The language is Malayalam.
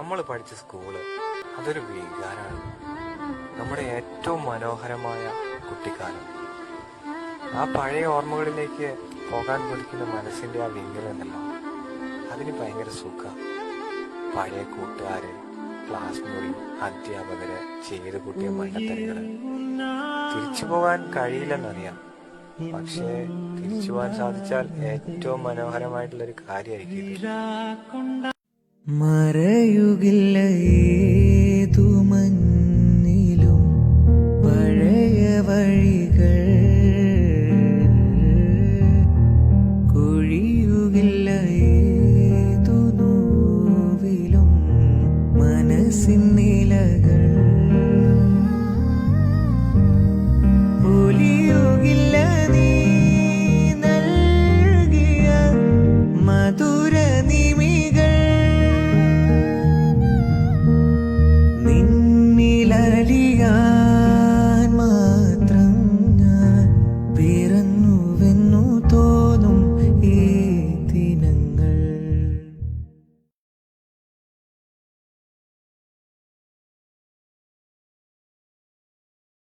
നമ്മൾ പഠിച്ച സ്കൂൾ അതൊരു വികാരമാണ്. നമ്മുടെ ഏറ്റവും മനോഹരമായ കുട്ടിക്കാലം. ആ പഴയ ഓർമ്മകളിലേക്ക് പോകാൻ കൊതിക്കുന്ന മനസ്സിന്റെ ആ വിങ്ങലെന്നല്ല അതിന് ഭയങ്കര സുഖ. പഴയ കൂട്ടുകാര് ക്ലാസ് മുറി അധ്യാപകര് ചെയ്ത് കൂട്ടിയ മണ്ടത്തരങ്ങൾ. തിരിച്ചു പോകാൻ കഴിയില്ലെന്നറിയാം. പക്ഷേ തിരിച്ചു പോകാൻ സാധിച്ചാൽ ഏറ്റവും മനോഹരമായിട്ടുള്ള ഒരു കാര്യമായിരിക്കും. മറയുകില്ല ഏതു മഞ്ഞിലും പഴയ വഴികൾ. കൊഴിയുകില്ല ഏതു നോവിലും മനസ്സിൻ നിലകൾ.